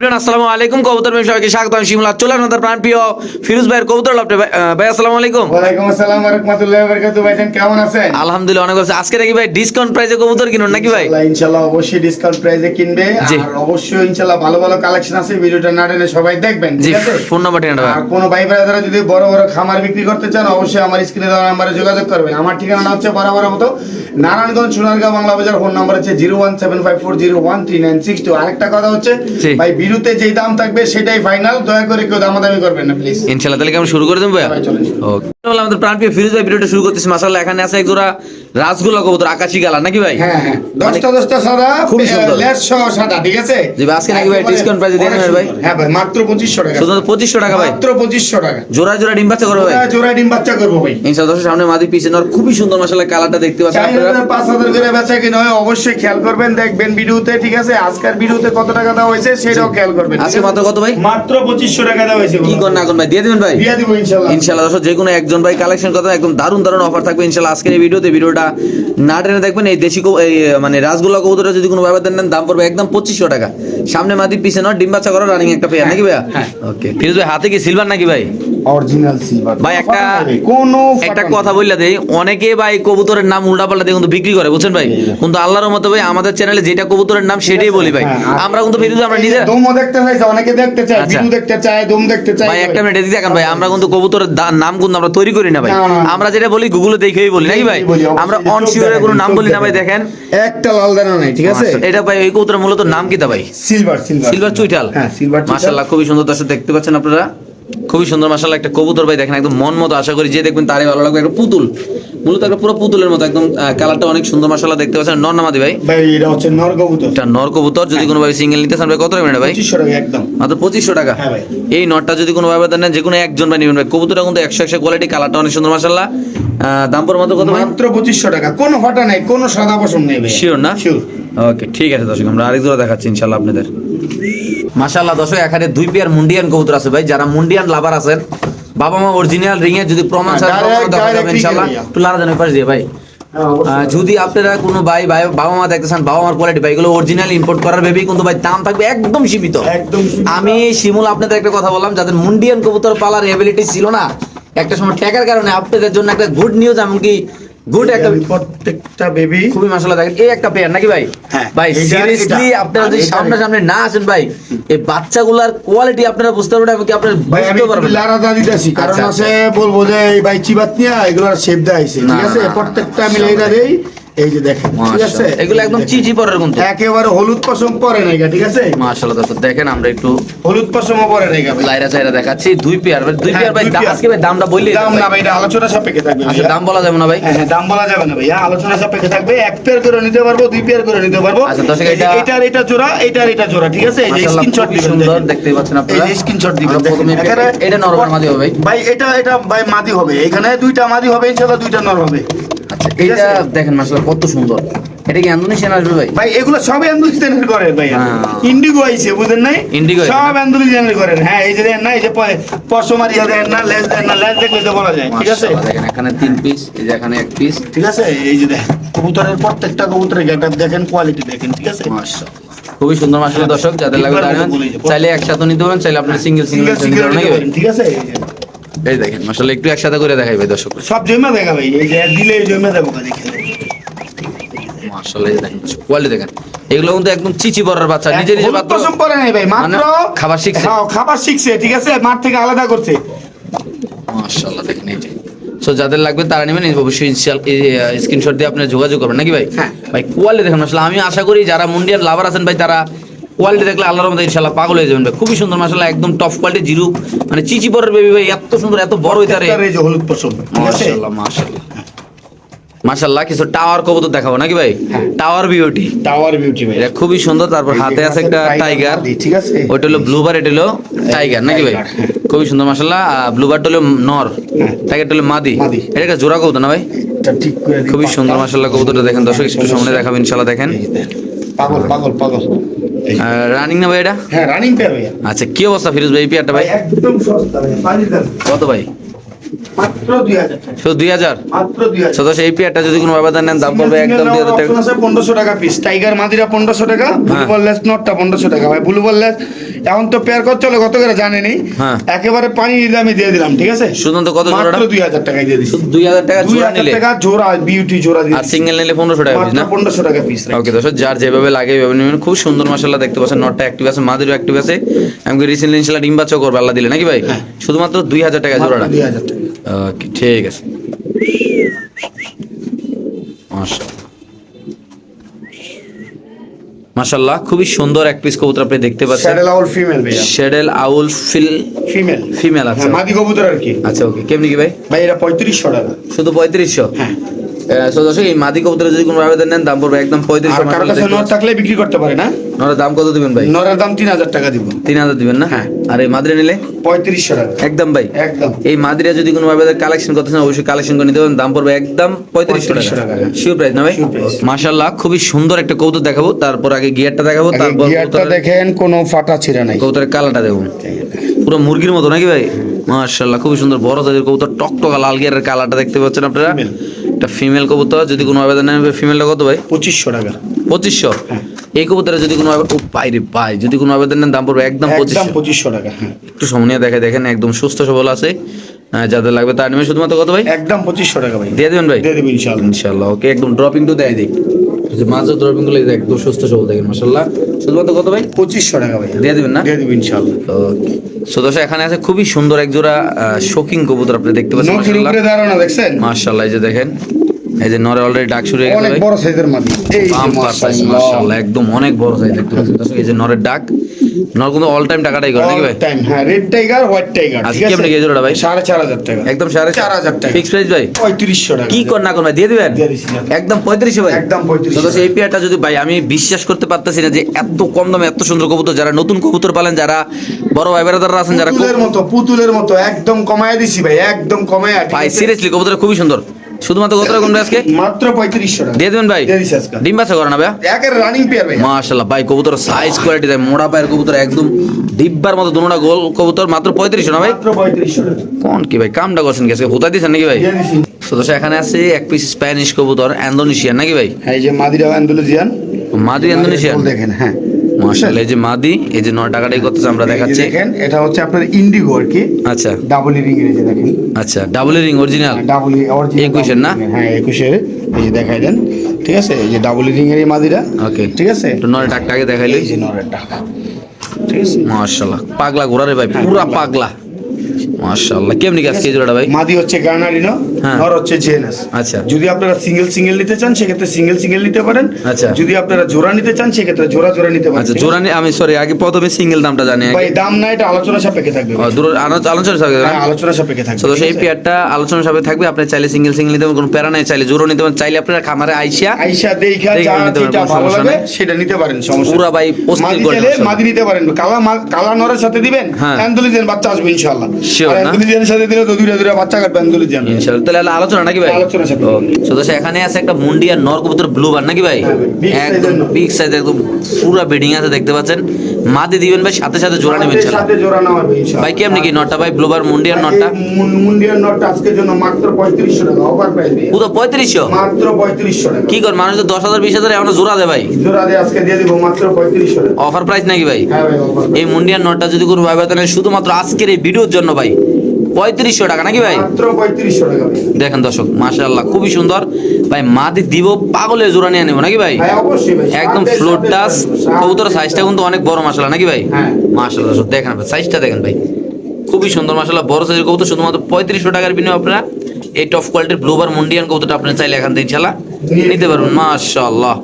আসসালামু আলাইকুম কবুতর মেম সবাইকে স্বাগত আমি শিমুল চলে আমাদের প্রাণ প্রিয় ফিরোজ ভাইয়ের কবুতর লাভটে ভাই। আসসালামু আলাইকুম। ওয়ালাইকুম আসসালাম রহমতুল্লাহ বরকাতু ভাইজান কেমন আছেন? আলহামদুলিল্লাহ অনেক ভালো। আজকে নাকি ভাই ডিসকাউন্ট প্রাইসে কবুতর কিনুন নাকি ভাই? ইনশাআল্লাহ অবশ্যই ডিসকাউন্ট প্রাইসে কিনবে। আর অবশ্যই ইনশাআল্লাহ ভালো ভালো কালেকশন আছে। ভিডিওটা না টেনে সবাই দেখবেন ঠিক আছে? ফোন নাম্বার ঠিকানা ভাই আর কোনো ভাই ব্রাদাররা যদি বড় বড় খামার বিক্রি করতে চান অবশ্যই আমার স্ক্রিনে দেওয়া নাম্বারে যোগাযোগ করবেন। আমার ঠিকানা হচ্ছে বরাবর মতো নারায়ণগঞ্জ সোনারগাঁও বাংলা বাজার। ফোন নাম্বার হচ্ছে zero one seven five four zero one three nine six two আরেকটা কথা হচ্ছে ভাই বিরুতে যেই দাম থাকবে সেটাই ফাইনাল দয়া করে কেউ দামাদামি করবেন না প্লিজ ইনশাআল্লাহ তাহলে কি আমরা শুরু করে দেবো ভাইয়া? ভাই, চলেন শুরু। ওকে আমাদের প্রাণ প্রিয় ফিরোজ ভাই ভিডিওটা শুরু করতেছি। মাসাল্লাহ এখানে আছে এক জোড়া রাসগোল্লা কবুতর আকাশি গালা নাকি ভাই? হ্যাঁ হ্যাঁ। দশটা দশটা সাদা খুবই সুন্দর। লেস সহ সাদা ঠিক আছে? জি ভাই, আজকে নাকি ভাই discount price দিয়ে দেবেন ভাই? হ্যাঁ ভাই মাত্র পঁচিশশো টাকা। শুধু পঁচিশশো টাকা ভাই? মাত্র পঁচিশশো টাকা। জোড়া জোড়া ডিম বাচ্চা করবে ভাই? জোড়া জোড়া ডিম বাচ্চা করব ভাই। ইনশাআল্লাহ দর্শক সামনে মাদি পিছনে আর খুবই সুন্দর মাসাল্লাহ কালারটা দেখতে পাচ্ছেন আপনারা। হাজার পাঁচ হাজার করে বেচা কিনা হয় অবশ্যই খেয়াল করবেন দেখবেন ভিডিওতে ঠিক আছে? আজকের ভিডিওতে কত টাকা দেওয়া হয়েছে সেটাও খেয়াল করবেন। আজকে মাত্র কত ভাই? মাত্র টাকা দেওয়া হয়েছে কি না ভাই? দিয়ে দিবেন ভাই? দিয়ে দিব ইনশাল্লাহ। ইনশাল্লাহ দর্শক যে কোনো একজন ভাই কালেকশন করতে একদম দারুণ দারুণ অফার থাকবে ইনশাল্লাহ আজকের এই ভিডিওতে। ভিডিওটা না টেনে দেখবেন এই দেশি মানে রাসগোল্লা কবুতরটা যদি কোনো ব্যাপার দেন দাম পড়বে একদম পঁচিশশো টাকা। সামনে মাদি পিছনে নয় ডিম বাচ্চা করো রানিং একটা পেয়ার নাকি ভাইয়া? হ্যাঁ। ওকে ফিরোজ ভাই হাতে কি সিলভার নাকি ভাই? অরিজিনাল সিলভার ভাই একটা কোনো একটা কথা বললে দেই অনেকে ভাই কবুতরের নাম উল্টা পাল্টা দিয়ে কিন্তু বিক্রি করে বুঝছেন ভাই? কিন্তু আল্লাহর মতো ভাই আমাদের চ্যানেলে যেটা কবুতরের নাম সেটাই বলি ভাই। হ্যাঁ, আমরা কিন্তু ফিরোজ আমরা নিজের দমও দেখতে চাইছে অনেকে দেখতে চায় আচ্ছা। ভিডিও দেখতে চায় দম দেখতে চায়। ভাই একটা মিনিট এদিকে দেখেন ভাই আমরা কিন্তু কবুতরের নাম কিন্তু আমরা তৈরি করি না ভাই। আমরা যেটা বলি গুগলে দেখেই বলি নাকি ভাই? আমরা অন শিওরের কোনো নাম বলি না ভাই দেখেন। একটা লাল দানা নাই ঠিক আছে? এটা ভাই এই কবুতরের মূলত নাম কি তা ভাই? সিলভার সিলভার সিলভার চুইটাল হ্যাঁ সিলভার মাশাআল্লাহ খুবই সুন্দর দর্শক দেখতে পাচ্ছেন আপনারা। খুবই সুন্দর মাশাআল্লাহ একটা কবুতর ভাই দেখেন একদম মন মতো আশা করি যে দেখবেন তারই ভালো লাগবে। একটা পুতুল মূলত একটা পুরো পুতুলের মতো একদম কালারটা অনেক সুন্দর মাশাআল্লাহ দেখতে পাচ্ছেন। নর নামাদি ভাই? ভাই এটা হচ্ছে নর কবুতর। এটা নর কবুতর যদি কোনো ভাই সিঙ্গেল নিতে চান ভাই কত নেবেন ভাই? পঁচিশশো টাকা একদম। মাত্র পঁচিশশো টাকা? হ্যাঁ ভাই। এই নটটা যদি কোনো ভাবে দেন যে কোনো একজন ভাই নেবেন ভাই। কবুতরটা কিন্তু একশো একশো কোয়ালিটি কালারটা অনেক সুন্দর মাসাল্লাহ দাম পর মাত্র কত ভাই? মাত্র পঁচিশশো টাকা। কোনো ফাটা নাই কোনো সাদা পশম নেই ভাই। শিওর না? শিওর ওকে ঠিক আছে দর্শক আমরা আরেক জোড়া দেখাচ্ছি ইনশাল্লাহ আপনাদের। মাশাল্লাহ দর্শক এখানে দুই পেয়ার মুন্ডিয়ান কবুতর আছে ভাই। যারা মুন্ডিয়ান লাভার আছেন বাবা মা অরিজিনাল রিং এর যদি প্রমাণ হ্যাঁ, একটু লারা দেন পাশে দিয়ে ভাই। যদি আপনারা কোনো ভাই ভাই বাবা মা দেখতে চান বাবা মার কোয়ালিটি ভাই এগুলো অরিজিনাল ইম্পোর্ট করার ভেবেই কিন্তু ভাই দাম থাকবে একদম সীমিত। একদম সীমিত। আমি শিমুল আপনাদের একটা কথা বললাম যাদের মুন্ডিয়ান কবুতর পালার এবিলিটি ছিল না একটা সময় ট্যাগের কারণে আপনাদের জন্য একটা গুড নিউজ এমনকি গুড একটা প্রত্যেকটা বেবি খুবই দেখেন। এই একটা পেয়ার নাকি ভাই? হ্যাঁ, ভাই সিরিয়াসলি আপনারা যদি সামনে সামনে না আসেন ভাই এই বাচ্চাগুলার কোয়ালিটি আপনারা বুঝতে পারবেন এমনকি আপনারা ভাই বুঝতে পারবেন। লারা দাদি দিতেছি কারণ আচ্ছা, আছে বলব যে এই ভাই চিবাত নিয়া এগুলোর শেপ দেয় ঠিক আছে? প্রত্যেকটা মিলাই দেই। এই যে দেখেন ঠিক আছে? এগুলো একদম চিচি পরের কিন্তু একেবারে হলুদ পশম পরে নাই ঠিক আছে? মাশাআল্লাহ দর্শক দেখেন আমরা একটু হলুদ পশমও পরে নাই গা লাইরা চাইরা দেখাচ্ছি দুই পেয়ার দুই হ্যাঁ, পেয়ার ভাই দাম- আজকে ভাই দামটা বললি দাম না ভাই এটা আলোচনা সাপেক্ষে থাকবে আচ্ছা দাম বলা যাবে না ভাই? হ্যাঁ হ্যাঁ দাম বলা যাবে না ভাইয়া আলোচনা সাপেক্ষে থাকবে। এক পেয়ার করে নিতে পারব দুই পেয়ার করে নিতে পারব। আচ্ছা, দর্শক, এটা- এটার এটা জোড়া এটার এটা জোড়া ঠিক আছে? এই যে স্ক্রিনশট দিবেন সুন্দর। দেখতেই পাচ্ছেন আপনারা। যে স্ক্রিনশট দিবেন প্রথমে এটা নরমাল মাদি হবে ভাই। ভাই এটা এটা ভাই মাদি হবে এখানে দুইটা মাদি হবে ইনশাআল্লাহ দুইটা নর হবে। আচ্ছা এটা দেখেন মাশাআল্লাহ কত সুন্দর। এটা কি ইন্দোনেশিয়ান আসবে ভাই? ভাই এগুলো সব এন্ডুলিজেনের করে ভাই। হ্যাঁ। ইন্ডিগো আইছে বুঝেন নাই? আইছে সব করেন হ্যাঁ এই যে দেন না এই যে পশমারিয়া দেন না লেজ দেন না লেজ দেখলে তো বলা যায় ঠিক আছে? দেখেন এখানে তিন পিস এই যে এখানে এক পিস ঠিক আছে? এই যে দেখেন কবুতরের প্রত্যেকটা কবুতরের গেটআপ দেখেন কোয়ালিটি দেখেন ঠিক আছে? মাশাআল্লাহ। খুবই সুন্দর মাসাল্লাহ দর্শক যাদের লাগবে চাইলে একসাথে নিতে পারেন চাইলে আপনারা সিঙ্গেল সিঙ্গেল? ঠিক আছে? এই দেখেন একটু একসাথে করে দেখাই ভাই দর্শক। সব জমা দেখা ভাই এই যে দিলে জমা দেবো দেখে মাসাল্লাহ এই দেখেন কোয়ালিটি দেখেন। এগুলো কিন্তু একদম চিচি বড়ার বাচ্চা নিজে নিজে হলুদ বাচ্চা। নাই ভাই মাত্র মানে খাবার শিখছে? হ্যাঁ খাবার শিখছে ঠিক আছে? মাঠ থেকে আলাদা করছে। মাশাআল্লাহ দেখেন এই যে। সো যাদের লাগবে তারা নেবেন অবশ্যই স্ক্রিনশট দিয়ে আপনারা যোগাযোগ করবেন নাকি ভাই? হ্যাঁ। ভাই কোয়ালিটি দেখেন আমি আশা করি যারা মুন্ডিয়াল লাভার আছেন ভাই তারা কোয়ালিটি দেখলে আল্লাহর মধ্যে ইনশাল্লাহ পাগল হয়ে যাবেন ভাই। খুবই সুন্দর মাসাল্লাহ একদম টপ কোয়ালিটি জিরো মানে চিচি বড়ের বেবি ভাই এত সুন্দর এত বড় হইতে পারে। হলুদ আছে? মাশাআল্লাহ মাশাআল্লাহ। মাশাআল্লাহ কিছু টাওয়ার কবুতর দেখাবো নাকি ভাই। টাওয়ার বিউটি টাওয়ার বিউটি ভাই। এটা খুবই সুন্দর তারপর হাতে আছে একটা টাইগার ঠিক আছে? ওইটা হলো ব্লুবার এটা হলো টাইগার নাকি ভাই? হ্যাঁ। খুবই সুন্দর মাশাআল্লাহ। ব্লুবারটা হলো নর হ্যাঁ। টাইগারটা হলো মাদি। এটা একটা জোড়া কবুতর না ভাই? এটা ঠিক করে খুবই সুন্দর মাশাআল্লাহ কবুতরটা দেখেন দর্শক একটু সামনে দেখাবেন ইনশাআল্লাহ দেখেন। পাগল পাগল পাগল। রানিং না ভাই এটা? হ্যাঁ রানিং পেয়ার ভাই আচ্ছা কি অবস্থা ফিরোজ ভাই পেয়ারটা ভাই? একদম সস্তা ভাই কত ভাই মাত্র দুই হাজার টাকা শুধু দুই হাজার? মাত্র দুই হাজার। সদস্য এই পেয়ারটা যদি কোনো ব্যবধান নেন দাম পড়বে একদম দুই হাজার টাকা পনেরোশো টাকা পিস টাইগার মাদিরা পনেরোশো টাকা ব্লু বললেস নটটা পনেরোশো টাকা। ভাই ব্লু বললেস এখন তো পেয়ার কত চলে কত করে জানেনি? হ্যাঁ। একেবারে পানি দামে দিয়ে দিলাম ঠিক আছে? শুধুমাত্র কত জোড়াটা? দুই হাজার টাকায় দিয়ে দিচ্ছি দুই হাজার টাকা জোড়া নিলে। টাকা জোড়া বিউটি জোড়া দিয়ে আর সিঙ্গেল নিলে পনেরোশো টাকা পিস না? পনেরোশো টাকা পিস ওকে দর্শক যার যেভাবে লাগে নেবেন। খুব সুন্দর মাসাল্লাহ দেখতে পাচ্ছেন নটটা অ্যাক্টিভ আছে মাদিরও অ্যাক্টিভ আছে। এমনকি রিসেন্টলি ইনশাল্লাহ ডিম করবে আল্লাহ দিলে। নাকি ভাই? শুধুমাত্র দুই হাজার টাকা জোড়াটা। দুই হাজার টাকা। ওকে ঠিক আছে। মাশাল্লাহ খুবই সুন্দর এক পিস কবুতর আপনি দেখতে পাচ্ছেন। শ্যাডেল আউল ফিমেল ভাইয়া। শেডেল আউল ফিল ফিমেল ফিমেল আছে হ্যাঁ মাদি কবুতর আর কি। আচ্ছা ওকে কেমনি কি ভাই? ভাই এটা পঁয়ত্রিশশো টাকা। শুধু পঁয়ত্রিশশো? হ্যাঁ। সো দর্শক এই মাদি কবুতরের যদি কোনো আবেদন নেন দাম পড়বে একদম আর কারও কাছে নর থাকলে বিক্রি করতে পারে না? নরের দাম কত দিবেন ভাই? নরের দাম তিন হাজার টাকা দিব। তিন হাজার দিবেন না? হ্যাঁ। আর এই মাদিরে নিলে? পঁয়ত্রিশশো টাকা। একদম ভাই। একদম। এই মাদিরা যদি কোনো ভাবে কালেকশন করতে চান অবশ্যই কালেকশন করে নিতে পারেন দাম পড়বে একদম পঁয়ত্রিশশো টাকা। টাকা। শিওর প্রাইস না ভাই? মাশাল্লাহ খুবই সুন্দর একটা কৌতুক দেখাবো। তারপর আগে গিয়ারটা দেখাবো তারপর গিয়ারটা দেখেন কোনো ফাটা ছিঁড়া নাই। কবুতরের কালারটা দেখুন। পুরো মুরগির মতো নাকি ভাই? মাশাল্লাহ খুবই সুন্দর বড় সাইজের কবুতর টকটকা লাল গিয়ারের কালারটা দেখতে পাচ্ছেন আপনারা। একটা ফিমেল কবুতর যদি কোনো আবেদন নেবে ফিমেলটা কত ভাই? পঁচিশশো টাকা। পঁচিশশো? হ্যাঁ। এই কবুতরে যদি কোনো পাই রে পাই যদি কোনো আবেদন নেন দাম পড়বে একদম একদম পঁচিশশো। পঁচিশশো টাকা হ্যাঁ। একটু সময় দেখে দেখেন একদম সুস্থ সবল আছে। যাদের লাগবে তার নেবে। শুধুমাত্র কত ভাই? একদম পঁচিশশো টাকা ভাই। দিয়ে দেবেন ভাই? দিয়ে দেবেন ইনশাল্লাহ ইনশাআল্লাহ ওকে একদম ড্রপিং টু দেয় দিক যে মাছের ড্রপিংগুলো একদম সুস্থ সবল দেখেন মাশাআল্লাহ। শুধুমাত্র কত ভাই? পঁচিশশো টাকা ভাই। দিয়ে দেবেন না? দিয়ে দেবেন ইনশাল্লাহ ওকে। সো দর্শক এখানে আছে খুবই সুন্দর এক জোড়া শোকিং কবুতর আপনি দেখতে পাচ্ছেন দাঁড়ানো দেখছেন? মাশাআল্লাহ এই যে দেখেন। এই যে নরে অলরেডি ডাক শুরু হয়ে গেছে অনেক বড় সাইজের মাদি এই বাম্পার সাইজ মাশাআল্লাহ। একদম অনেক বড় সাইজ দেখতে পাচ্ছেন। এই যে নরের ডাক নর কিন্তু অল টাইম টাকাটাই করে নাকি ভাই? টাইম হ্যাঁ রেড টাইগার হোয়াইট টাইগার ঠিক আছে? কেমনে কি এই জোড়াটা ভাই? টাকা। একদম সাড়ে 4,000 টাকা। ফিক্স প্রাইস ভাই? পঁয়ত্রিশশো টাকা। কি কর না কর ভাই দিয়ে দিবেন। একদম পঁয়ত্রিশশো ভাই। একদম 35 তো এই পেয়ারটা যদি ভাই আমি বিশ্বাস করতে পারতেছি না যে এত কম দামে এত সুন্দর কবুতর যারা নতুন কবুতর পালেন যারা বড় ভাই বেড়াদাররা আছেন যারা পুতুলের মতো পুতুলের মতো একদম কমায় দিছি ভাই একদম কমায়। ভাই সিরিয়াসলি কবুতর খুবই সুন্দর। শুধুমাত্র কত রকম আজকে মাত্র পঁয়ত্রিশশো টাকা। দিয়ে দেবেন ভাই? ডিম বাচ্চা করে না ভাই একের রানিং পেয়ার ভাই মাশাল্লাহ ভাই কবুতর সাইজ কোয়ালিটি দেয় মোড়া পায়ের কবুতর একদম ডিব্বার মতো দুনোটা গোল কবুতর মাত্র পঁয়ত্রিশশো না ভাই? মাত্র টাকা। কোন কি ভাই কামটা করছেন গেছে হুতা দিয়েছেন নাকি ভাই? দিছি। এখানে আছে এক পিস স্প্যানিশ কবুতর ইন্দোনেশিয়ান নাকি ভাই? হ্যাঁ এই যে মাদিরা আন্দোলজিয়ান মাদি ইন্দোনেশিয়ান দেখেন হ্যাঁ। মাশাল্লাহ এই যে মাদি এই যে নয় টাকাটাই করতেছে আমরা দেখাচ্ছি। দেখেন এটা হচ্ছে আপনার ইন্ডিগো আর কি। আচ্ছা। ডাবল রিং এর যে দেখেন। আচ্ছা double ring original double original একুশের না? হ্যাঁ একুশের। এই যে দেখাই দেন ঠিক আছে? এই যে ডাবল রিং এর মাদিরা ওকে। ঠিক আছে? একটু নয় টাকটাকে দেখাইলে এই যে নরের টাকা ঠিক আছে? মাশাল্লাহ পাগলা ঘোরারে ভাই পুরা পাগলা। মাশাল্লাহ কেমনি গাছ কেজি ভাই? মাদি হচ্ছে গার্নারিনো হ্যাঁ। নর হচ্ছে জেনাস আচ্ছা। যদি আপনারা সিঙ্গেল সিঙ্গেল নিতে চান সেক্ষেত্রে সিঙ্গেল সিঙ্গেল নিতে পারেন। আচ্ছা। যদি আপনারা জোড়া নিতে চান সেক্ষেত্রে জোড়া জোড়া নিতে পারেন। আচ্ছা জোড়া আমি সরি আগে প্রথমে সিঙ্গেল দামটা জানি ভাই দাম না এটা আলোচনা সাপেক্ষে থাকবে। দূর আলোচনা? হ্যাঁ, আলোচনা সাপেক্ষে থাকবে। তো সেই পেয়ারটা আলোচনা সবাই থাকবে আপনি চাইলে সিঙ্গেল সিঙ্গেল নিতে পারেন কোনো প্যারা নাই চাইলে জোরও নিতে পারেন চাইলে আপনারা খামারে আইসিয়া আইসা দেখা যা যেটা ভালো লাগে সেটা নিতে পারেন সমস্যা পুরা ভাই অস্থির করে মাদি নিতে পারেন। কালা কালা নরের সাথে দিবেন হ্যাঁ। অ্যান্ডোলিজেন বাচ্চা আসবে ইনশাআল্লাহ। আর? অ্যান্ডোলিজেনের সাথে দিলে তো দুইটা দুইটা বাচ্চা কাটবে অ্যান্ডোলিজেন ইনশাআল্লাহ। তাহলে আলোচনা নাকি ভাই? আলোচনা এখানে আছে একটা নর কবুতর ব্লু বার নাকি ভাই? হ্যাঁ, একদম। বিগ সাইজ একদম পুরো বেডিং আছে দেখতে পাচ্ছেন। মাদি দিবেন ভাই সাথে সাথে জোড়া নেবেন ইনশাআল্লাহ। সাথে জোড়া নেওয়া হবে ইনশাআল্লাহ। ভাই কি নটটা ভাই ব্লু বার মুন্ডিয়ার নটটা? এই মুন- নটটা আজকের জন্য মাত্র পঁয়ত্রিশশো টাকা অফার প্রাইস পুরো পঁয়ত্রিশশো? মাত্র পঁয়ত্রিশশো টাকা। কি কর মানুষ তো দশ হাজার বিশ হাজার এখনও জোড়া দেয় ভাই। জোড়া দিয়ে আজকে দিয়ে দিব মাত্র পঁয়ত্রিশশো টাকা। অফার প্রাইস নাকি ভাই? হ্যাঁ ভাই এই মুন্ডিয়ার নটটা যদি কোনো ভাই তাহলে শুধুমাত্র আজকের এই ভিডিওর জন্য ভাই। পঁয়ত্রিশশো টাকা নাকি ভাই? পঁয়ত্রিশশো টাকা দেখেন দর্শক মাশাআল্লাহ খুবই সুন্দর। ভাই মাদি দিব পাগলে জোড়া নিয়ে নেব নাকি ভাই? ভাই। একদম ফ্লোর সাথে- কবুতরের সাইজটা কিন্তু অনেক বড় মাশাআল্লাহ নাকি ভাই? হ্যাঁ। মাশাআল্লাহ দর্শক দেখেন সাইজটা দেখেন ভাই। খুবই সুন্দর মাশাআল্লাহ বড় সাইজের কবুতর শুধুমাত্র পঁয়ত্রিশশো টাকার বিনিময়ে আপনারা এই টপ কোয়ালিটির ব্লুবার মুন্ডিয়ান কবুতরটা আপনি চাইলে এখান থেকে ইনশাআল্লাহ নিতে পারবেন। মাশাআল্লাহ।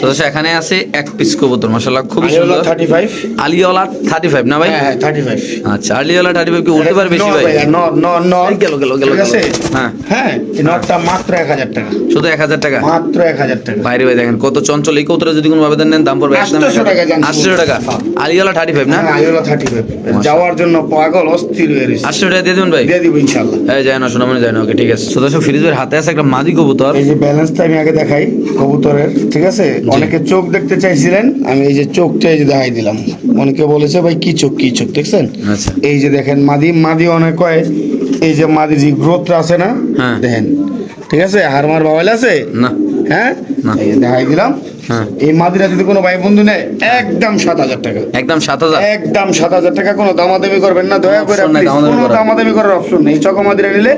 সদস্য এখানে আছে এক পিস কবুতর মাশাআল্লাহ খুবই সুন্দর। থার্টি ফাইভ আলিওয়ালা থার্টি ফাইভ না ভাই? হ্যাঁ হ্যাঁ থার্টি ফাইভ আচ্ছা আলিওয়ালা থার্টি ফাইভ কি উঠতে পারে বেশি ভাই? নর নর নর গেল, গেল, গেল, ঠিক আছে? গেল। হ্যাঁ। হ্যাঁ নটটা মাত্র এক হাজার টাকা। শুধু এক হাজার টাকা? মাত্র এক হাজার টাকা। বাইরে ভাই দেখেন কত চঞ্চল। এই কৌতরা যদি কোনো আবেদন নেন দাম পড়বে 800 টাকা। আটশো টাকা। আলিওয়ালা থার্টি ফাইভ না? হ্যাঁ থার্টি ফাইভ যাওয়ার জন্য পাগল অস্থির হয়ে রয়েছে। আটশো টাকা দিয়ে দেবেন ভাই? দিয়ে দিব ইনশাল্লাহ এই যায় না শোনা মনে যায় না। ওকে ঠিক আছে। ফিরিজের হাতে আছে একটা মাদি কবুতর। এই যে ব্যালেন্সটা আমি আগে দেখাই কবুতরের ঠিক আছে? অনেকে চোখ দেখতে চাইছিলেন আমি এই যে চোখটা এই যে দেখাই দিলাম। অনেকে বলেছে ভাই কি চোখ কি চোখ দেখছেন? আচ্ছা। এই যে দেখেন মাদি মাদি অনেক কয় এই যে মাদি যে গ্রোথটা আছে না? হ্যাঁ। দেখেন ঠিক আছে? হারমার বাবাইল আছে? না। হ্যাঁ? দেখাই দিলাম। হ্যাঁ। এই মাদিরা যদি কোনো ভাই বন্ধু নেয় একদম সাত হাজার টাকা। একদম সাত হাজার? একদম সাত হাজার টাকা কোনো দামাদামি করবেন না দয়া করে কোনো দামাদামি করার অপশন নেই। চকো মাদিরা নিলে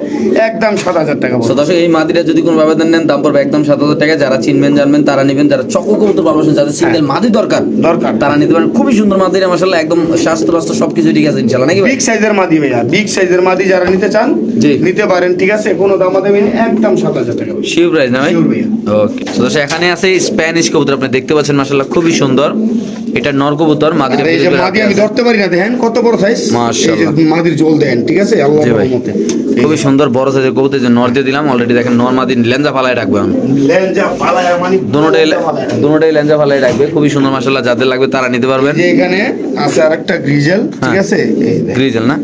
একদম সাত হাজার টাকা দর্শক এই মাদিরা যদি কোনো নেন দাম পড়বে একদম সাত হাজার টাকা। যারা চিনবেন জানবেন তারা নেবেন। যারা চকো কবুতর ভালোবাসেন যাদের সিঙ্গেল মাদি দরকার দরকার। তারা নিতে পারেন। খুবই সুন্দর মাদিরা মাসাল্লাহ একদম স্বাস্থ্য রাস্তা সবকিছু ঠিক আছে ইনশাল্লাহ নাকি? বিগ সাইজের মাদি ভাইয়া। বিগ সাইজের মাদি যারা নিতে চান। নিতে পারেন ঠিক আছে? কোনো দামাদামি নেই একদম সাত হাজার টাকা। পড়বে। শিव প্রাইস না ভাই? ওকে তো এখানে আছে স্প্যানিশ কবুতর। আপনি দেখতে পাচ্ছেন মাশাআল্লাহ খুবই সুন্দর। এটা নর কবুতর মাদিরা আর এই যে মাদি আমি ধরতে পারি না দেখেন কত বড় সাইজ মাশাআল্লাহ। মাদির জল দেন ঠিক আছে? আল্লাহ জি ভাই। রহমতে। খুবই সুন্দর বড় সাইজের কবুতর যে নর দিয়ে দিলাম। অলরেডি দেখেন নর মাদি লেঞ্জা ফালায় রাখবে আমি লেঞ্জা মানে লেঞ্জা লেঞ্জা ফালায়। রাখবে খুবই সুন্দর মাশাআল্লাহ যাদের লাগবে তারা নিতে পারবেন। এখানে আছে আরেকটা গ্রিজেল ঠিক হ্যাঁ। আছে? গ্রিজেল না?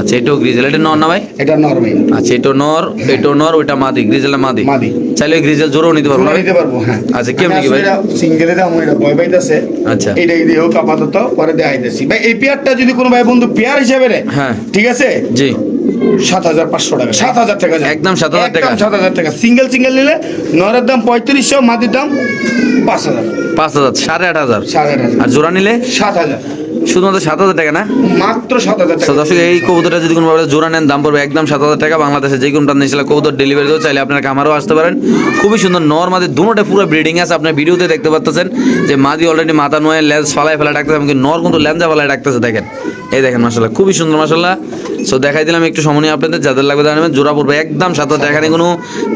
আচ্ছা এটাও গ্রিজেল এটা নর না ভাই? এটা নরমাল আচ্ছা এটা নর এটা নর ওইটা মাদি গ্রিজেলটা মাদি? মাদি। চাইলে গ্রিজেল জোরও নিতে পারব নিতে পারব হ্যাঁ। আচ্ছা, কেমনে কি ভাই? সিঙ্গেলে দাম এটা ভয় পাইতেছে। আচ্ছা। এটাই দিয়ে হোক আপাতত পরে দেখাইতেছি। ভাই এই পেয়ারটা যদি কোনো ভাই বন্ধু পেয়ার হিসেবে নেয় হ্যাঁ। ঠিক আছে? জি। সাত হাজার পাঁচশো টাকা। সাত হাজার টাকা যাবে। একদম 7,000 টাকা। সাত হাজার টাকা। সিঙ্গেল সিঙ্গেল নিলে নরের দাম পঁয়ত্রিশশো মাটির দাম পাঁচ হাজার। পাঁচ হাজার সাড়ে আট হাজার। সাড়ে আট হাজার। আর জোড়া নিলে? সাত হাজার। শুধুমাত্র সাত হাজার টাকা না? মাত্র সাত হাজার টাকা। দর্শক এই কবুতরটা যদি কোনো জোড়া নেন দাম পড়বে একদম সাত হাজার টাকা। বাংলাদেশে যে কোনো নিয়েছিল কবুতর ডেলিভারি দেবো চাইলে আপনার আমারও আসতে পারেন। খুবই সুন্দর নর্মাদের মাদি দুটোটা পুরো ব্রিডিং আছে। আপনার ভিডিওতে দেখতে পাচ্ছেন যে মাদি অলরেডি মাথা নয় লেন্স ফালায় ফেলা ডাকতেছে এমনকি নর কিন্তু লেন্সা ফালায় ডাকতেছে দেখেন। এই দেখেন মাসাল্লাহ খুবই সুন্দর মাসাল্লাহ সো দেখাই দিলাম একটু সময় আপনাদের, যাদের লাগবে জানাবেন জোড়া পড়বে একদম সাথে এখানে কোনো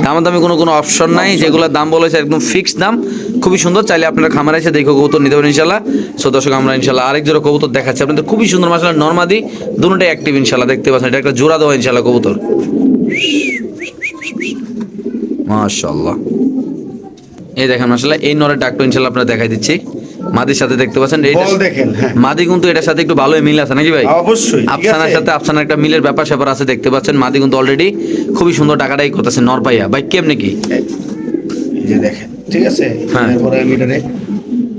দামাদামি, কোনো কোনো অপশন নাই। যেগুলোর দাম বলেছে একদম ফিক্সড দাম। খুবই সুন্দর, চাইলে আপনারা খামারে এসে দেখো কবুতর নিতে পারেন ইনশাল্লাহ সো দর্শক, আমরা ইনশাল্লাহ আরেক জোড়া কবুতর দেখাচ্ছি। আপনাদের খুবই সুন্দর মাসাল্লাহ নর্মাদি দুটোটাই অ্যাক্টিভ ইনশাল্লাহ দেখতে পাচ্ছেন। এটা একটা জোড়া দেওয়া ইনশাল্লাহ কবুতর। মাশাল্লাহ এই দেখেন মাসাল্লাহ এই নরের ডাকটা ইনশাল্লাহ আপনারা দেখাই দিচ্ছি। মাদির সাথে দেখতে পাচ্ছেন এইটা বল দেখেন হ্যাঁ। মাদি কিন্তু এটার সাথে একটু ভালোই মিল আছে নাকি ভাই? অবশ্যই ঠিক আফসানার সাথে আফসানার একটা মিলের ব্যাপার স্যাপার আছে দেখতে পাচ্ছেন। মাদি কিন্তু অলরেডি খুবই সুন্দর টাকাটাই করতেছে নরপাইয়া ভাই কেমনে কি? দেখেন ঠিক আছে? হ্যাঁ।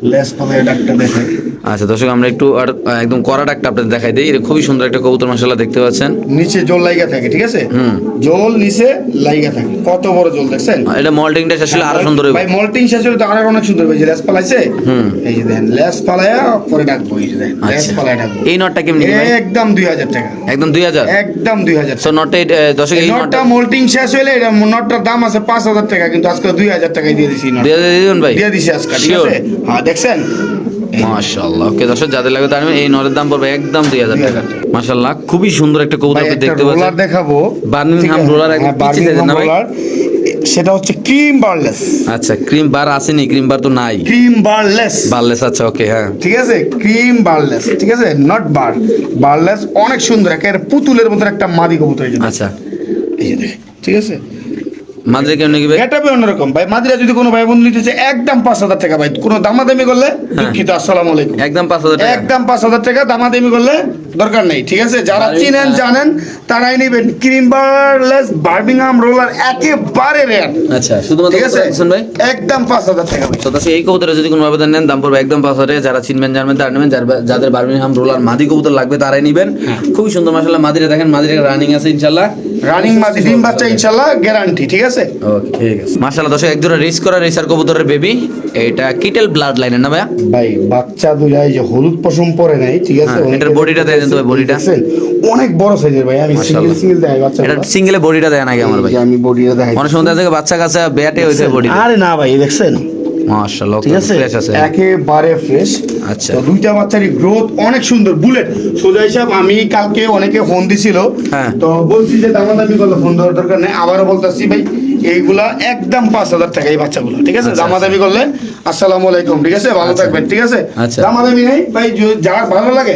লেস ডাক্তার দেখেন আচ্ছা দর্শক আমরা একটু আর একদম কড়া ডাকটা আপনাদের দেখাই দিই। এটা খুবই সুন্দর একটা কবুতর মশলা দেখতে পাচ্ছেন। নিচে জল লাইগা থাকে ঠিক আছে? হুম। জল নিচে লাইগা থাকে। কত বড় জল দেখছেন? এটা মল্টিংটা আসলে আরও সুন্দর হবে ভাই মল্টিং শেষ হলে তো আরও অনেক সুন্দর হয়েছে লেস পালাইছে? হুম। এই যে দেখেন লেস পালায়া পরে ডাকবো এই যে দেখেন লেস আচ্ছা। পালায়া ডাকবো। এই নটটা কেমনি ভাই একদম দুই হাজার টাকা। একদম দুই হাজার? একদম দুই হাজার তো নটটা দর্শক এই নটটা মোল্টিং শেষ হলে এটা নটটার দাম আছে পাঁচ হাজার টাকা কিন্তু আজকে দুই হাজার টাকায় দিয়ে দিছি নট দিয়ে দিবেন ভাই? দিয়ে দিছি আজকে ঠিক? আছে? হ্যাঁ দেখছেন? মাশাআল্লাহ। ওকে দর্শক যাদের লাগবে তার এই নরের দাম পড়বে একদম দুই হাজার টাকা। মাশাআল্লাহ খুবই সুন্দর একটা কবুতর ভাই আপনি রোলার দেখাবো। বার্মিংহাম আছে? roller একদম হ্যাঁ, পিছিয়ে বার্মিংহাম না ভাই? সেটা হচ্ছে ক্রিম বারলেস আচ্ছা ক্রিম বার আসেনি ক্রিম বার তো নাই। ক্রিম বারলেস বারলেস আচ্ছা ওকে হ্যাঁ। ঠিক আছে? ক্রিম বারলেস ঠিক আছে? নট বার বারলেস অনেক সুন্দর একেবারে পুতুলের মতো একটা মাদি কবুতর আচ্ছা। এই যে ঠিক আছে? মাদ্রে কেমন নাকি ভাই? এটা অন্যরকম। ভাই মাদিরা যদি কোনো ভাই বন্ধু নিতেছে একদম পাঁচ হাজার টাকা ভাই। কোনো দামাদামি করলে দুঃখিত আসসালামু আলাইকুম। একদম পাঁচ হাজার টাকা। একদম পাঁচ হাজার টাকা দামাদামি করলে দরকার নেই ঠিক আছে? যারা চিনেন জানেন তারাই নেবেন ক্রিম বারলেস বার্মিংহাম রোলার একেবারে রেয়ার আচ্ছা শুধুমাত্র ঠিক আছে? ভাই? একদম পাঁচ হাজার টাকা ভাই। তো এই কবুতরে যদি কোনো আবেদন নেন দাম পড়বে একদম পাঁচ হাজার টাকা। যারা চিনবেন জানবেন তারা নেবেন। যার- যাদের বার্মিংহাম রোলার মাদি কবুতর লাগবে তারাই নিবেন। খুবই সুন্দর মাসাল্লাহ মাদিরে দেখেন মাদিরে রানিং আছে ইনশাল্লাহ রানিং মাদি ডিম বাচ্চা ইনশাল্লাহ গ্যারান্টি ঠিক আছে? ওকে ঠিক আছে। মাশাআল্লাহ দর্শক একজোড়া রেস করা রেসার কবুতরের বেবি এটা কিটেল ব্লাড লাইনের না ভাইয়া? ভাই বাচ্চা দুলাই যে হলুদ পশম পরে নাই ঠিক আছে? হ্যাঁ, এটার bodyটা দেখেন তো ভাই, bodyটা। অনেক বড় সাইজের ভাই আমি সিঙ্গেল সিঙ্গেল দেখাই বাচ্চা এটা সিঙ্গেলে বডিটা দেয় নাকি আমার ভাই। আমি বডিটা দেখাই অনেক সময় দেখা বাচ্চা কাচ্চা ব্যাটে হয়েছে বডি আরে না ভাই দেখছেন? মাশাআল্লাহ ঠিক আছে? ফ্রেশ আছে। একেবারে ফ্রেশ আচ্ছা। দুইটা বাচ্চারই গ্রোথ অনেক সুন্দর। বুলেট সোজা হিসাব আমি কালকে অনেকে ফোন দিছিল। হ্যাঁ। তো বলছি যে করলে ফোন দেওয়ার দরকার নেই। আবারও বলতেছি ভাই এইগুলা একদম পাঁচ হাজার টাকা এই বাচ্চাগুলো ঠিক আছে? আচ্ছা, দামাদামি করলে আসসালামু আলাইকুম ঠিক আছে? ভালো আচ্ছা। থাকবেন ঠিক আছে? আচ্ছা। নেই ভাই যার ভালো লাগে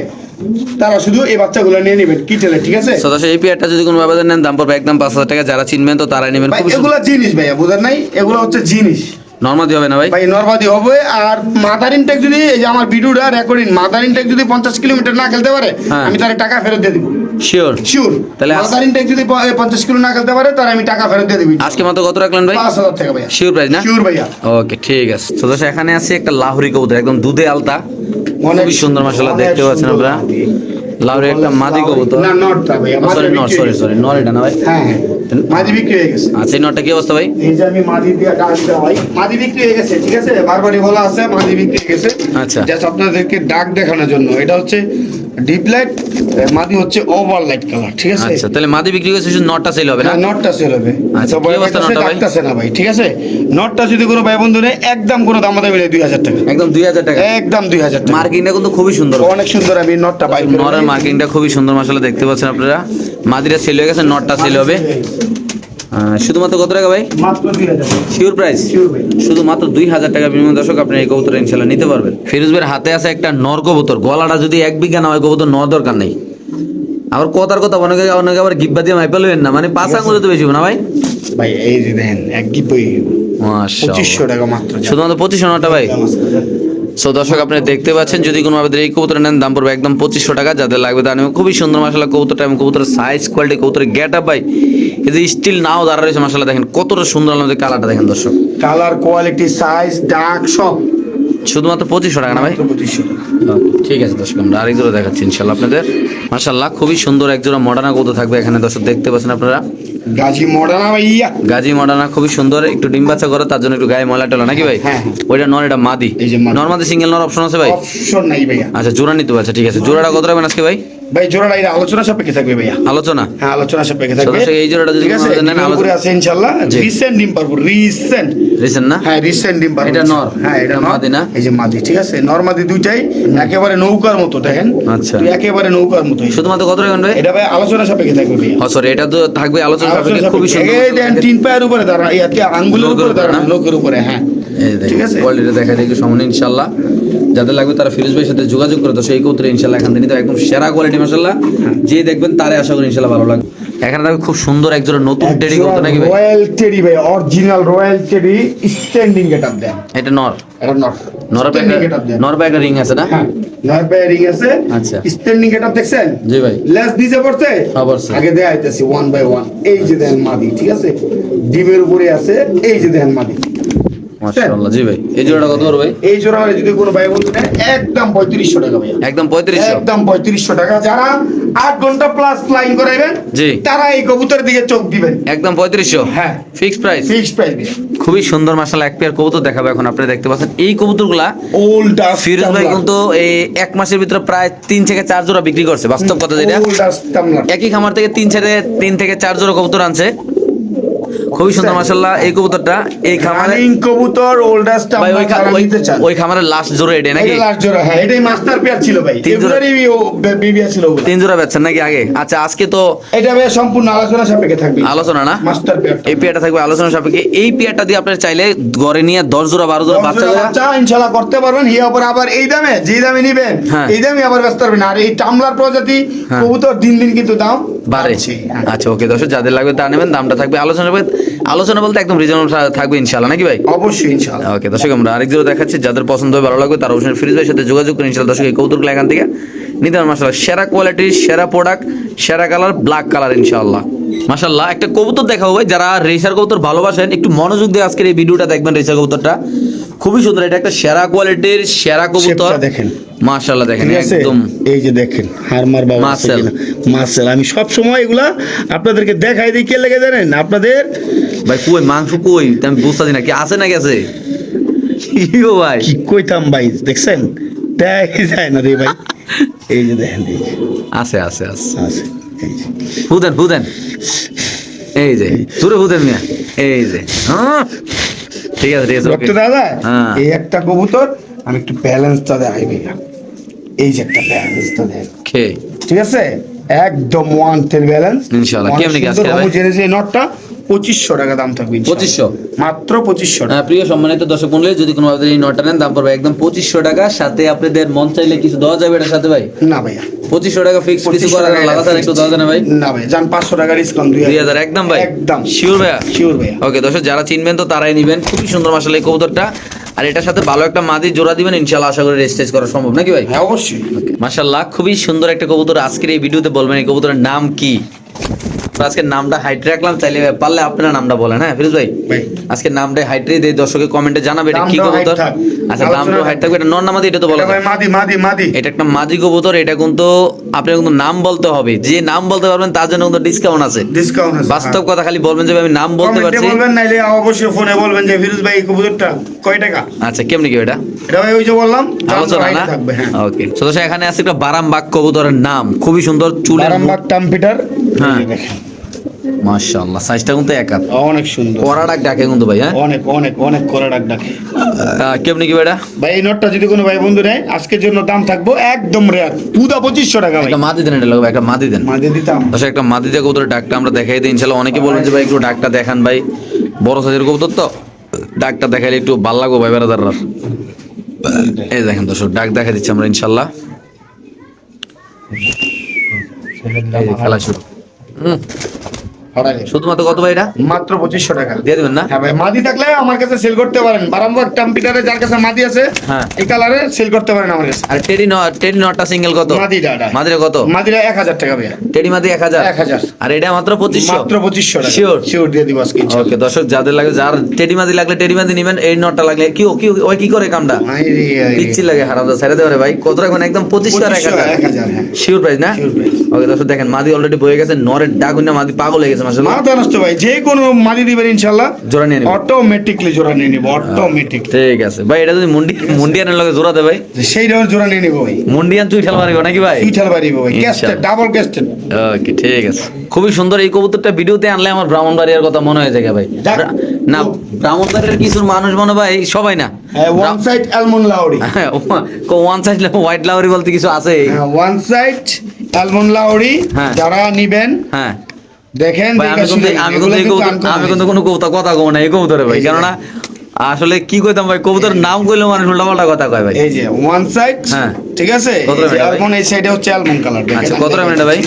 তারা শুধু এই বাচ্চাগুলো নিয়ে নেবেন কিটেলে ঠিক আছে? এই পেয়ারটা যদি কোনো নেন দাম পড়বে একদম পাঁচ হাজার টাকা। যারা চিনবেন তো তারাই নেবেন ভাই এগুলা জিনিস ভাইয়া বুঝেন নাই? এগুলো হচ্ছে জিনিস। নর্মাল হবে না ভাই? ভাই নরমাদি হবে। আর মাদার ইনটেক যদি এই যে আমার ভিডিওটা রেকর্ডিং মাদার ইনটেক যদি পঞ্চাশ কিলোমিটার না খেলতে পারে হ্যাঁ। আমি তার টাকা ফেরত দিয়ে দিব। শিওর শিওর তাহলে মাদার ইনটেক যদি পঞ্চাশ কিলো না খেলতে পারে তার আমি টাকা ফেরত দিয়ে দিবি। আজকে মাত্র কত রাখলেন ভাই? পাঁচ হাজার টাকা ভাইয়া। শিওর প্রাইস না? শিওর ভাইয়া। ওকে ঠিক আছে। তো এখানে আছে একটা লাহোরি কবুতর একদম দুধে আলতা। অনেক খুবই সুন্দর অনেক দেখতে পাচ্ছেন আপনারা। লাউরে একটা মাদি কবুতর। না নটটা ভাই sorry not sorry sorry not এটা না ভাই। হ্যাঁ হ্যাঁ মাদি বিক্রি হয়ে গেছে। আচ্ছা এই নটটা কি অবস্থা ভাই? এই যে আমি মাদি দিয়ে ডাক ভাই মাদি বিক্রি হয়ে গেছে ঠিক আছে? বারবারই বলা আছে মাদি বিক্রি হয়ে গেছে। আচ্ছা। জাস্ট আপনাদেরকে ডাক দেখানোর জন্য। এটা হচ্ছে ডিপ লাইট মাদি হচ্ছে ওভার লাইট কালার ঠিক আছে? আচ্ছা তাহলে মাদি বিক্রি করছে শুধু সেল হবে না? হ্যাঁ, নটটা সেল হবে। আচ্ছা, কি ভাই অবস্থা নটটা ভাই? ডাকতেছে না ভাই ঠিক আছে? নটটা যদি কোনো ভাই বন্ধু নেই একদম কোনো দাম দামি টাকা। একদম দুই হাজার টাকা। একদম টাকা। মার্কিংটা কিন্তু খুবই সুন্দর। অনেক সুন্দর আমি নটটা নরের মার্কিংটা খুবই সুন্দর দেখতে পাচ্ছেন আপনারা। মাদিরা সেল হয়ে গেছে নটটা সেল হবে। শুধুমাত্র কত টাকা ভাই? Sure price. শুধুমাত্র দুই হাজার টাকা বিনিময় দর্শক আপনি এই কবুতর ইনশাল্লাহ নিতে পারবেন। ফিরোজ ভাইয়ের হাতে আছে একটা নর কবুতর। গলাটা যদি এক বিঘা না হয় কবুতর নর দরকার নেই। আবার কথার কথা অনেকে অনেকে আবার গিব্বা দিয়ে মাইপা লইবেন না। মানে পাঁচ আঙুলে তো বেশি না ভাই? ভাই এই যে দেখেন এক মাশাআল্লাহ। পঁচিশশো টাকা মাত্র শুধুমাত্র পঁচিশশো নটা ভাই। সো দর্শক আপনি দেখতে পাচ্ছেন যদি কোনো ভাবে এই কবুতর নেন দাম পড়বে একদম পঁচিশশো টাকা। যাদের লাগবে তা নেবেন। খুবই সুন্দর মাসালা কবুতরটা এবং কবুতরের সাইজ কোয়ালিটি কবুতরের গেট আপ ভাই। এই যে স্টিল নাও দাঁড়া রয়েছে মাসালা দেখেন কতটা সুন্দর আমাদের কালারটা দেখেন দর্শক। কালার কোয়ালিটি সাইজ ডাক সব। শুধুমাত্র পঁচিশশো টাকা না ভাই? পঁচিশশো। ঠিক আছে দর্শক আমরা আরেক জোড়া দেখাচ্ছি ইনশাল্লাহ আপনাদের। মাসাল্লাহ খুবই সুন্দর এক জোড়া মডার্না কবুতর থাকবে এখানে দর্শক দেখতে পাচ্ছেন আপনারা? গাজী মডার্না ভাইয়া। গাজী মডার্না খুবই সুন্দর একটু ডিম বাচ্চা করে তার জন্য একটু গায়ে ময়লা টলা নাকি ভাই? হ্যাঁ, হ্যাঁ। ওইটা নর এটা মাদি। নর্মাদি সিঙ্গেল নর অপশন আছে ভাই? অপশন নাই ভাইয়া। আচ্ছা জোড়া নিতে পারছে ঠিক আছে। জোড়াটা কত রাখবেন আজকে ভাই? ভাই জোড়াটা এটা আলোচনা সাপেক্ষে থাকবে ভাইয়া। আলোচনা? হ্যাঁ আলোচনা সাপেক্ষে থাকবে। এই জোড়াটা যদি ঠিক আছে? আছে ইনশাআল্লাহ রিসেন্ট ডিম পারব রিসেন্ট রিসেন্ট না? হ্যাঁ রিসেন্ট ডিম পারব এটা নর। হ্যাঁ এটা মাদি না? এই যে মাদি ঠিক আছে? নর মাদি দুইটাই একেবারে নৌকার মতো দেখেন। আচ্ছা। একেবারে নৌকার মতো শুধুমাত্র কত ভাই? এটা ভাই আলোচনা সাপেক্ষে থাকবে ও সরি এটা তো থাকবে আলোচনা সাপেক্ষে খুবই সুন্দর এই দেন তিন পায়ের উপরে দাঁড়া ইয়াতে আঙ্গুলের উপরে লোকের উপরে হ্যাঁ। ঠিক আছে। কোয়ালিটি দেখা যায় সামনে ইনশাল্লাহ। যাদের লাগবে তারা ফিরোজ ভাইয়ের সাথে যোগাযোগ করে তো সেই কবুতর ইনশাল্লাহ এখান থেকে একদম সেরা কোয়ালিটি মাসাল্লাহ যে দেখবেন তারে আশা করি ইনশাল্লাহ ভালো লাগবে। এখানে থাকবে খুব সুন্দর একজোড়া নতুন টেডি কবুতর নাকি ভাই? রয়্যাল টেডি ভাই original royal teddy standing getup দেন। এটা নর। এটা নর। স্ট্যান্ডিং গেটআপ নর একটা রিং আছে না? হ্যাঁ নট রিং আছে। আচ্ছা। স্ট্যান্ডিং গেটআপ দেখছেন? জি ভাই। লেস দিছে পড়ছে? হ্যাঁ, পড়ছে। আগে দেয়া আইতাছি ওয়ান বাই ওয়ান এই যে দেন মাদি ঠিক আছে? ডিমের উপরে আছে এই যে দেন মাদি। মাশাআল্লাহ জি ভাই। এই জোড়াটা কত ভাই? এই জোড়া যদি কোনো ভাই বলতে নেয়, একদম পঁয়ত্রিশশো টাকা ভাইয়া। একদম পঁয়ত্রিশশো? একদম পঁয়ত্রিশশো টাকা। যারা আট ঘণ্টা প্লাস ফ্লাইং করাইবেন জি। তারা এই কবুতরের দিকে চোখ দিবেন। একদম পঁয়ত্রিশশো? হ্যাঁ। প্রাইস প্রাইস খুবই সুন্দর মাসাল্লাহ এক পেয়ার কবুতর দেখাবো এখন আপনারা দেখতে পাচ্ছেন। এই কবুতরগুলা ওল্ড ফিরোজ ভাই কিন্তু এই এক মাসের ভিতরে প্রায় তিন থেকে চার জোড়া বিক্রি করছে বাস্তব কথা যেটা। একই খামার থেকে তিন থেকে তিন থেকে চার জোড়া কবুতর আনছে। খুবই সুন্দর মাসাল্লাহ এই কবুতরটা এই খামারে রানিং কবুতর ওল্ডাস ভাই ওই নিতে চান। ওই খামারের লাস্ট জোড়া এটা নাকি? এটা লাস্ট জোড়া হ্যাঁ এটাই মাস্টার পেয়ার ছিল ভাই। তিন জোড়া। বিবিয়া ছিল ওগুলা। তিন জোড়া বেচছেন নাকি আগে? আচ্ছা আজকে তো এটা ভাই সম্পূর্ণ আলোচনা সাপেক্ষে থাকবে। আলোচনা না? মাস্টার পেয়ার এই পেয়ারটা থাকবে আলোচনা সাপেক্ষে। এই পেয়ারটা দিয়ে আপনার চাইলে ঘরে নিয়ে দশ জোড়া বারো জোড়া বাচ্চা বাচ্চা ইনশাআল্লাহ করতে পারবেন। হিয়া পর আবার এই দামে যে দামে নিবেন হ্যাঁ। এই দামে আবার ব্যস্ত পারবেন আর এই টামলার প্রজাতি হ্যাঁ। কবুতর দিন দিন কিন্তু দাম বাড়ে। বাড়ছে। আচ্ছা ওকে দর্শক যাদের লাগবে তা নেবেন দামটা থাকবে আলোচনা হবে আলোচনা বলতে একদম রিজনেবল থাকবে ইনশাল্লাহ নাকি ভাই? অবশ্যই ইনশাআল্লাহ। ওকে দর্শক আমরা আরেক জোড়া দেখাচ্ছি যাদের পছন্দ হবে ভালো লাগবে তারা অবশ্যই ফ্রিজ ভাইয়ের সাথে যোগাযোগ করে ইনশাল্লাহ দর্শক এই কৌতুক এখান থেকে। নিতে পারেন মাসাল্লাহ সেরা কোয়ালিটির সেরা প্রোডাক্ট সেরা কালার ব্ল্যাক কালার ইনশাআল্লাহ। মাসাল্লাহ একটা কবুতর দেখাবো ভাই যারা রেসার কবুতর ভালোবাসেন একটু মনোযোগ দিয়ে আজকের এই ভিডিওটা দেখবেন রেসার কবুতরটা। খুবই সুন্দর এটা একটা সেরা কোয়ালিটির সেরা কবুতর। দেখেন। মাশাআল্লাহ দেখেন একদম। এই যে দেখেন হারমার বাবা মাসেল। মাসেল আমি সব সময় এগুলা আপনাদেরকে দেখাই দিই কে লেগে জানেন? আপনাদের ভাই কই মাংস কই? আমি বুঝতেছি না কি আছে না গেছে গো ভাই। কি কইতাম ভাই দেখছেন? দেখাই যায় না রে ভাই। এই যে দেখেন আছে আছে আছে। আছে এই যে। এই যে তুরে ফুদেন মিয়া এই যে হ্যাঁ। ঠিক আছে ঠিক আছে দাদা হ্যাঁ। এই একটা কবুতর আমি একটু ব্যালেন্সটা দেখাই ভাইয়া এই যে একটা ব্যালেন্সটা দেখ ঠিক আছে একদম ওয়ান টেন ব্যালেন্স ইনশাআল্লাহ। কেমনে কি আজকে ভাই? জেনেছে নটটা পঁচিশশো টাকা দাম থাকবে পঁচিশশো? মাত্র পঁচিশশো টাকা। হ্যাঁ, প্রিয় সম্মানিত দর্শক মন্ডলী যদি কোনো আপনাদের এই নটা নেন দাম পড়বে একদম পঁচিশশো টাকা। সাথে আপনাদের মন চাইলে কিছু দেওয়া যাবে এটার সাথে ভাই? না ভাইয়া। পঁচিশশো টাকা ফিক্স কিছু করার লাগাতার একটু দেওয়া না ভাই? না ভাই যান পাঁচশো টাকা ডিসকাউন্ট দুই হাজার। একদম ভাই? একদম। শিওর ভাইয়া? শিওর ভাইয়া। ওকে দর্শক যারা চিনবেন তো তারাই নিবেন। খুবই সুন্দর মাসাল এই কবুতরটা। আর এটার সাথে ভালো একটা মাদি জোড়া দিবেন ইনশাল্লাহ আশা করি রেজিস্ট্রেজ করা সম্ভব নাকি ভাই? হ্যাঁ অবশ্যই। মাশাল্লাহ খুবই সুন্দর একটা কবুতর। আজকের এই ভিডিওতে বলবেন এই কবুতরের নাম কি? আজকে নামটা হাইট রাখলাম চাইলে পারলে আপনারা নামটা বলেন হ্যাঁ ফিরোজ ভাই? আজকে নামটা হাইট রেখে দেই কমেন্টে জানাবে এটা কি কবুতর? আচ্ছা হাইট থাকবে এটা নর নামাদি এটা তো বলা ভাই মাদি মাদি মাদি। এটা একটা মাঝি কবুতর এটা কিন্তু আপনার কিন্তু নাম বলতে হবে। যে নাম বলতে পারবেন তার জন্য কিন্তু ডিসকাউন্ট আছে। ডিসকাউন্ট আছে বাস্তব কথা খালি বলবেন যে আমি নাম বলতে পারছি। বলবেন নাইলে অবশ্যই ফোনে বলবেন যে ফিরোজ ভাই কবুতরটা কয় টাকা? আচ্ছা কেমনি কি এটা? এটা ভাই ওই যে বললাম আলোচনা না? হ্যাঁ। ওকে তো দর্শক, এখানে আছে একটা বারামবাগ কবুতরের নাম। খুবই সুন্দর চুলের বারামবাগ টাম্পিটার। হ্যাঁ। মাশাআল্লাহ সাইজটা কিন্তু একা। অনেক সুন্দর। ডাক ডাকে কিন্তু ভাই হ্যাঁ? অনেক অনেক অনেক করে ডাক ডাকে। কেমনি কি ভাই এই নোটটা যদি কোনো ভাই বন্ধু নেয় আজকের জন্য দাম থাকব একদম রেয়ার। পুদা পঁচিশশো টাকা ভাই। মাদি দেন এটা লাগবে একটা মাদি দেন। মাঝে দিতাম। দর্শক একটা মাদি দিয়ে কবুতরের ডাকটা আমরা দেখাই দিই। ইনশাল্লাহ অনেকে বলবেন যে ভাই একটু ডাকটা দেখান ভাই। বড় সাইজের কবুতর তো। ডাকটা দেখাইলে একটু ভালো লাগবো ভাই বেড়াদাররা। এই দেখেন দর্শক ডাক দেখা দিচ্ছি আমরা ইনশাল্লাহ খেলা শুরু। হুম, শুধুমাত্র কত ভাই এটা মাত্র পঁচিশশো টাকা। দিয়ে দেবেন না? হ্যাঁ ভাই মাদি থাকলে আমার কাছে সেল করতে পারেন। বারাম্বার টাম্পিটারে যার কাছে মাদি আছে হ্যাঁ। এই কালারে সেল করতে পারেন আমার কাছে। আর টেডি ন টেডি নটটা সিঙ্গেল কত? মাদি ডাটা মাদিরা কত? মাদিরা এক হাজার টাকা ভাইয়া। টেডি মাদি এক হাজার? এক হাজার। আর এটা মাত্র পঁচিশশো? মাত্র পঁচিশশো টাকা। Sure? শিওর দিয়ে দিব আজকে। ওকে দর্শক যাদের লাগে যার টেডি মাদি লাগলে টেডি মাদি নিবেন এই নটটা লাগলে। কি কি ওই কি করে কামটা। পিচ্ছি লাগে হারাম ছেড়ে দেবে ভাই। কত রাখবেন? একদম পঁচিশশো আর এক হাজার। হ্যাঁ। শিওর প্রাইস না? ওকে দর্শক দেখেন মাদি অলরেডি বয়ে গেছে নরের ডাক মাদি পাগল হয়ে গেছে। মাসাল্লাহ মাথা নষ্ট ভাই যে কোনো মাদি দিবেন ইনশাল্লাহ। জোড়া নিয়ে নিবেন। অটোমেটিকলি জোড়া নিয়ে নিব অটোমেটিক ঠিক আছে। ভাই এটা যদি মুন্ডি মুন্ডিয়ানের লগে জোড়াতে ভাই। সেই রকম জোড়া নিয়ে নিব ভাই। মুন্ডিয়ান তুই ঠেল মারিব নাকি ভাই? সুইঠাল বাড়িব ভাই। ক্যাস্টেড ডাবল ক্যাস্টেড ওকে ঠিক আছে। খুবই সুন্দর এই কবুতরটা ভিডিওতে আনলে আমার ব্রাহ্মণ ব্রাহ্মণবাড়িয়ার কথা মনে হয়ে যায় ভাই। না ব্রাহ্মণবাড়িয়ার কিছু মানুষ মনে ভাই সবাই না। ওয়ান সাইড অ্যালমন্ড লাউরি। ওয়ান সাইড হোয়াইট লাউরি বলতে কিছু আছে ওয়ান সাইড অ্যালমন্ড লাউরি। হ্যাঁ। যারা নিবেন হ্যাঁ। দেখেন আমি কিন্তু আমি কিন্তু এই কিন্তু কবুতর uncommon। আমি কিন্তু কোনো কবুতর কথা কব না এই কবুতরে ভাই। কেননা আসলে কি কইতাম ভাই কবুতরের নাম কইলে মানুষ উল্টাপাল্টা কথা কয় ভাই। এই যে ওয়ান সাইড হ্যাঁ। ঠিক আছে? এই সাইডে হচ্ছে অ্যালমন্ড কালার আচ্ছা ভাই?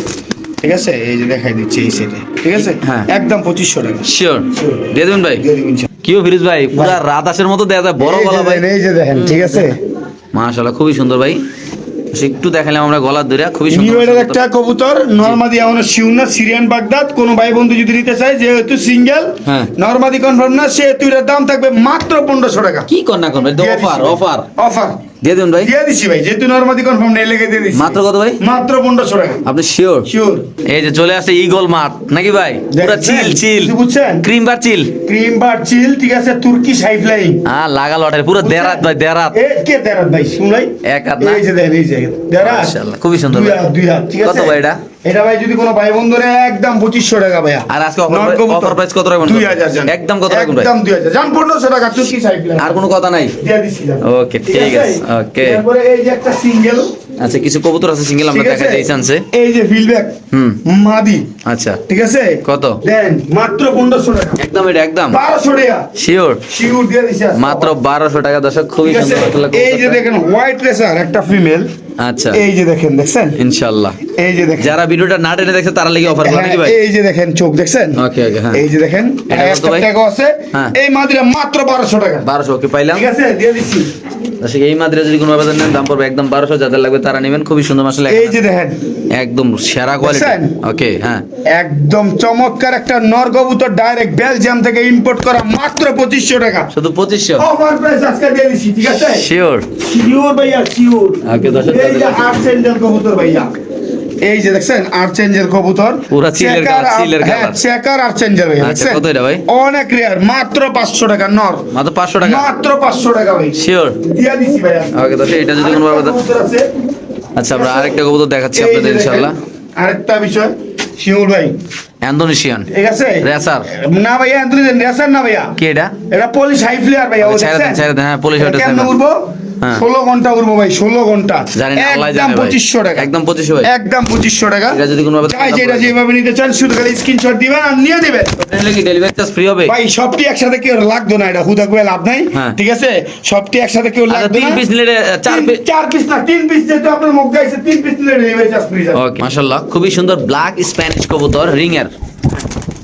ঠিক আছে? এই যে দেখাই দিচ্ছি এই সাইডে ঠিক আছে? হ্যাঁ। একদম পঁচিশশো টাকা। শিওর দিয়ে দেবেন ভাই? কিও ফিরোজ ভাই পুরা রাত আসের মতো দেয়া যায় বড় গলা ভাই। এই যে দেখেন ঠিক আছে? মাশাআল্লাহ খুবই সুন্দর ভাই। একটু দেখালাম আমরা গলা ধরে খুবই সুন্দর একটা কবুতর নরমাদি এমন শিউনা সিরিয়ান বাগদাদ কোন ভাই বন্ধু যদি নিতে চায় যেহেতু সিঙ্গেল নর্মাদি কনফার্ম না সেহেতু এটার দাম থাকবে মাত্র পনেরোশো টাকা। কি কর না কর অফার অফার অফার দিয়ে দিন ভাই। দিয়ে দিছি ভাই যেহেতু নরমাদি কনফার্ম নেই লেগে দিয়ে দিছি। মাত্র কত ভাই? মাত্র 1500 টাকা। আপনি শিওর শিওর এই যে চলে আসে ইগল মাঠ নাকি ভাই? পুরো চিল চিল বুঝছেন? ক্রিম বার চিল ক্রিম বার চিল ঠিক আছে তুর্কি হাই ফ্লাইং হ্যাঁ লাগা লটের পুরো দেরাত ভাই দেরাত। এ কে দেরাত ভাই? শুনলাই এক হাত না? এই যে দেন এই যে দেরাত। মাশাআল্লাহ, খুবই সুন্দর দুই ভাই। হাত দুই হাত ঠিক আছে? কত ভাই এটা? এটা ভাই যদি কোনো ভাই বন্ধুরে একদম পঁচিশশো টাকা ভাইয়া। আর আজকে offer price কত রাখবেন? দুই হাজার একদম কত রাখবেন একদম দুই হাজার। জান পনেরোশো টাকা আর কোনো কথা নাই। ওকে ঠিক আছে? ওকে তারপরে এই যে একটা সিঙ্গেল আচ্ছা কিছু কবুতর আছে সিঙ্গেল আমরা দেখাই আছে? চান্সে এই যে ফিলব্যাক হুম। মাদি। আচ্ছা। ঠিক আছে? কত? দেন মাত্র পনেরোশো টাকা। একদম এটা একদম? বারোশো টাকা। শিওর শিউর দিয়ে মাত্র বারোশো টাকা দর্শক খুবই সুন্দর এই যে দেখেন হোয়াইট রেসার একটা ফিমেল আচ্ছা। এই যে দেখেন দেখছেন? ইনশাআল্লাহ। এই যে দেখেন। যারা ভিডিওটা না টেনে দেখছে তারা লাগি অফার করে নাকি ভাই? এই যে দেখেন চোখ দেখছেন? ওকে ওকে হ্যাঁ। এই যে দেখেন এটা কত? ট্যাগও আছে। হ্যাঁ। এই মাদিরা মাত্র বারোশো টাকা। বারোশো ওকে পাইলাম। ঠিক আছে দিয়ে দিচ্ছি। দর্শক এই মাদ্রে যদি কোনো আবেদন নেন দাম পড়বে একদম বারোশো যাদের লাগবে তারা নেবেন। খুবই সুন্দর আসলে এই যে দেখেন। একদম সেরা কোয়ালিটি ওকে হ্যাঁ। একদম চমৎকার একটা নর কবুতর ডাইরেক্ট বেলজিয়াম থেকে ইম্পোর্ট করা মাত্র পঁচিশশো টাকা। শুধু পঁচিশশো? ওভার প্রাইস আজকে দিয়ে দিচ্ছি ঠিক আছে? শিওর শিওর ভাইয়া শিওর ওকে দর্শক এই যে সেন্টার কবুতর ভাইয়া। এই যে দেখছেন আট চেঞ্জের কবুতর। পুরা চিলের আর- চিলের হ্যাঁ চেকার আর চেঞ্জার ভাইয়া আচ্ছা, দেখছেন? কত এটা ভাই? অনেক রেয়ার মাত্র পাঁচশো টাকা নর। মাত্র পাঁচশো টাকা? মাত্র পাঁচশো টাকা ভাই। শিওর দিয়া দিচ্ছি ভাইয়া। ওকে দর্শক এটা যদি কোনো আছে। আচ্ছা আমরা আরেকটা কবুতর দেখাচ্ছি আপনাদের ইনশাআল্লাহ। আরেকটা বিষয় শিউর ভাই। ইন্দোনেশিয়ান ঠিক আছে? রেসার না ভাইয়া এন্টুলি রেসার না ভাইয়া। কি এটা? এটা পলিশ হাই ফ্লেয়ার ভাইয়া ও আচ্ছা, ছেড়ে দেন, দেখছেন? ছেড়ে দেন, হ্যাঁ, এটা ওটা কেমনে ছেড়ে উড়বো। ষোলো ঘণ্টা উড়বো ভাই ষোলো ঘণ্টা। একদম পঁচিশশো টাকা। একদম পঁচিশশো একদম পঁচিশশো টাকা। এটা যদি কোনোভাবে চাই যেটা যেভাবে নিতে চান শুধু খালি স্ক্রিনশট দিবেন আর নিয়ে দিবেন কি ডেলিভারি চার্জ ফ্রি হবে? ভাই সবটি একসাথে কেউ লাগতো না এটা হুদা করে লাভ নাই। হ্যাঁ। ঠিক আছে? সবটি একসাথে কেউ আচ্ছা লাগতো তিন পিস নিলে চার পিস চার পিস না তিন পিস যেহেতু আপনার মুখ গাইছে তিন পিস নিলে ডেলিভারি চার্জ ফ্রি যাবে। ওকে মাশাআল্লাহ। খুবই সুন্দর ব্ল্যাক স্প্যানিশ কবুতর রিং এর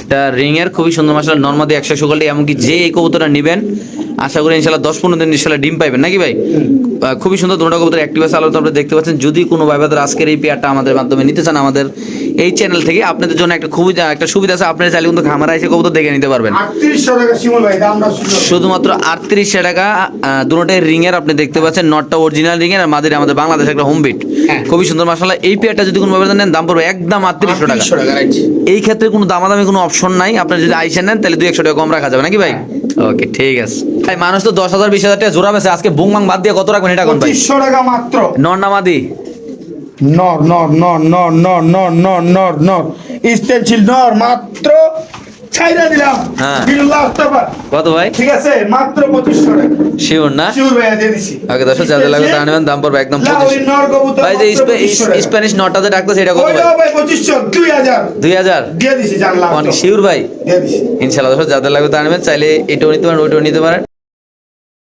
এটা রিং এর খুবই সুন্দর মাসাল নরমাদি একশো সকলটি এমনকি যে এই কবুতরটা নেবেন, আশা করি ইনশাল্লাহ দশ পনেরো দিন ইনশাল্লাহ ডিম পাইবেন। নাকি ভাই? খুবই সুন্দর দুটো কবুতর অ্যাক্টিভ আছে। আলো তো আপনারা দেখতে পাচ্ছেন। যদি কোনো ভাই বাদের আজকের এই পেয়ারটা আমাদের মাধ্যমে নিতে চান আমাদের এই চ্যানেল থেকে আপনাদের জন্য একটা খুবই একটা সুবিধা আছে। আপনারা চাইলে কিন্তু খামারা এসে কবুতর দেখে নিতে পারবেন। শুধুমাত্র আটত্রিশশো টাকা দুটোটাই রিং এর আপনি দেখতে পাচ্ছেন। নটটা অরিজিনাল রিং এর আর মাদির আমাদের বাংলাদেশ একটা হোম বিট হ্যাঁ। খুবই সুন্দর মাসাল্লাহ এই পেয়ারটা যদি কোনো ভাবে নেন দাম পড়বে একদম আটত্রিশশো টাকা। আটত্রিশশো টাকা রাইট এই ক্ষেত্রে কোনো দামাদামি কোনো অপশন নাই। আপনার যদি আইসে নেন তাহলে দুই একশো টাকা কম রাখা যাবে। নাকি ভাই? ওকে ঠিক আছে ভাই মানুষ তো দশ হাজার বিশ হাজার টাকা জোড়া বেছে আজকে বুং বাং বাদ দিয়ে কত রাখবেন এটা কোন ভাই পঁচিশশো টাকা মাত্র নর নামাদি নর নর নর নর নর নর নর নর নর স্টেনশিল নর মাত্র ছাইরা দিলাম। হ্যাঁ। বিল্লাহ। কত ভাই? ঠিক আছে মাত্র পঁচিশশো টাকা। শিওর না? শিউর ভাইয়া দিয়ে দিছি। ওকে দশ হাজার লাগবে তা নেবেন দাম পড়বে একদম ভাই যে মাত্র 2500 টাকা। স্প্যানিশ নটাতে ডাকতেছে এটা কত ভাই? দিয়ে দিছি জানলাম শিওর ভাই? দিয়ে দিছি। ইনশাল্লাহ দশ যাদের লাগবে তা নেবেন চাইলে এটাও নিতে পারেন ওইটাও নিতে পারেন।